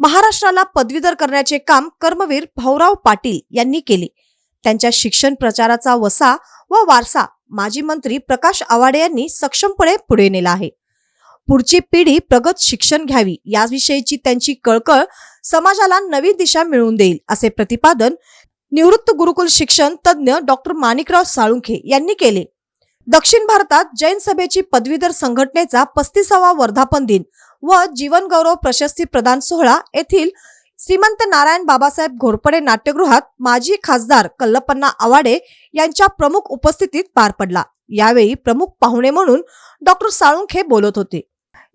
महाराष्ट्राला पदवीधर करण्याचे काम कर्मवीर भाऊराव पाटील यांनी केले. त्यांच्या शिक्षण प्रचाराचा वसा व वारसा माजी मंत्री प्रकाश आवाडे यांनी सक्षमपणे पुढे नेला आहे. पुढची पिढी प्रगत शिक्षण घ्यावी याविषयीची त्यांची कळकळ समाजाला नवी दिशा मिळवून देईल असे प्रतिपादन निवृत्त गुरुकुल शिक्षण तज्ज्ञ डॉक्टर माणिकराव साळुंखे यांनी केले. दक्षिण भारतात जैन सभेची पदवीधर संघटनेचा पस्तीसावा वर्धापन दिन व जीवनगौरव प्रशस्ती प्रदान सोहळा येथील श्रीमंत नारायण बाबासाहेब घोरपडे नाट्यगृहात माजी खासदार कल्लपन्ना आवाडे यांच्या प्रमुख उपस्थितीत पार पडला. यावेळी प्रमुख पाहुणे म्हणून डॉक्टर साळुंखे बोलत होते.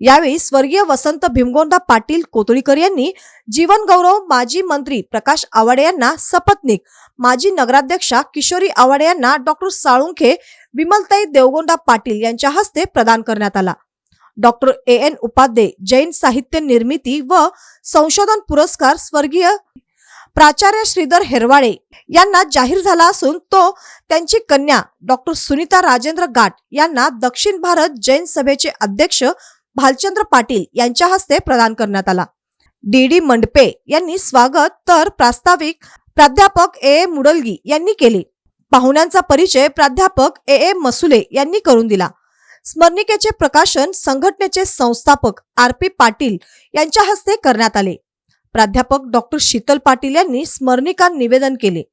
यावेळी स्वर्गीय वसंत भीमगोंडा पाटील कोतळीकर यांनी जीवन गौरव माजी मंत्री प्रकाश आवाडे यांना सपत्नीक माजी नगराध्यक्षा किशोरी आवाडे यांना डॉक्टर साळुंखे विमलताई देवगोंडा पाटील यांच्या हस्ते प्रदान करण्यात आला. Doctor A. N. Upadhye Jain साहित्य निर्मिती व संशोधन पुरस्कार स्वर्गीय प्राचार्य श्रीधर हेरवाळे यांना जाहीर झाला असून तो त्यांची कन्या डॉक्टर सुनीता राजेंद्र गाठ यांना दक्षिण भारत जैन सभेचे अध्यक्ष भालचंद्र पाटील यांच्या हस्ते प्रदान करण्यात आला. डी. डी. मंडपे यांनी स्वागत तर प्रास्ताविक प्राध्यापक ए. ए. मुडलगी यांनी केले. पाहुण्यांचा परिचय प्राध्यापक ए. ए. मसुले यांनी करून दिला. स्मरणिकेचे प्रकाशन संघटनेचे संस्थापक आर. पी. पाटील यांच्या हस्ते करण्यात आले. प्राध्यापक डॉक्टर शीतल पाटील यांनी स्मरणिका निवेदन केले.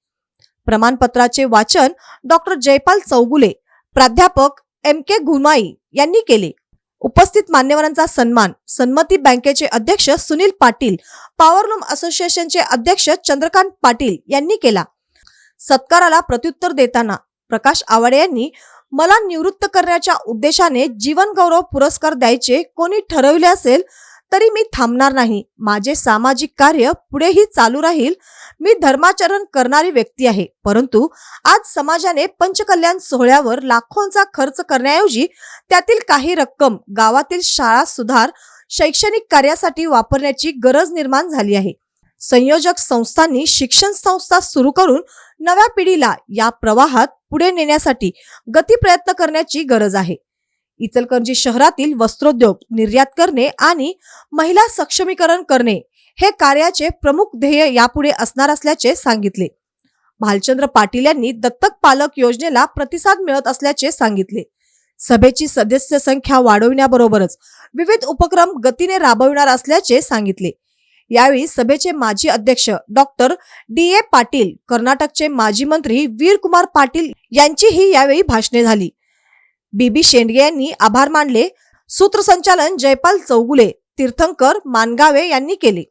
प्रमाणपत्राचे वाचन डॉक्टर जयपाल चौगुले प्राध्यापक एम. के. घुमाई यांनी केले. उपस्थित मान्यवरांचा सन्मान सन्मती बँकेचे अध्यक्ष सुनील पाटील पॉवरलूम असोसिएशनचे अध्यक्ष चंद्रकांत पाटील यांनी केला. सत्काराला प्रत्युत्तर देताना प्रकाश आवाडे यांनी मला निवृत्त करण्याच्या उद्देशाने जीवन गौरव पुरस्कार द्यायचे कोणी ठरवले असेल तरी मी थांबणार नाही. माझे सामाजिक कार्य पुढेही चालू राहील. मी धर्माचरण करणारी व्यक्ती आहे. परंतु आज समाजाने पंचकल्याण सोहळ्यावर लाखोंचा खर्च करण्याऐवजी त्यातील काही रक्कम गावातील शाळा सुधार शैक्षणिक कार्यासाठी वापरण्याची गरज निर्माण झाली आहे. संयोजक संस्थांनी शिक्षण संस्था सुरू करून नव्या पिढीला या प्रवाहात पुढे नेण्यासाठी गती प्रयत्न करण्याची गरज आहे. इचलकरंजी शहरातील वस्त्रोद्योग निर्यात करणे आणि महिला सक्षमीकरण करणे हे कार्याचे प्रमुख ध्येय यापुढे असणार असल्याचे सांगितले. भालचंद्र पाटील यांनी दत्तक पालक योजनेला प्रतिसाद मिळत असल्याचे सांगितले. सभेची सदस्य संख्या वाढविण्याबरोबरच विविध उपक्रम गतीने राबविणार असल्याचे सांगितले. यावेळी सभेचे माजी अध्यक्ष डॉक्टर डी ए पाटील कर्नाटकचे माजी मंत्री वीरकुमार पाटील यांचीही यावेळी भाषणे झाली. बीबी शेंडगे यांनी आभार मानले. सूत्रसंचालन जयपाल चौगुले तीर्थंकर मानगावे यांनी केले.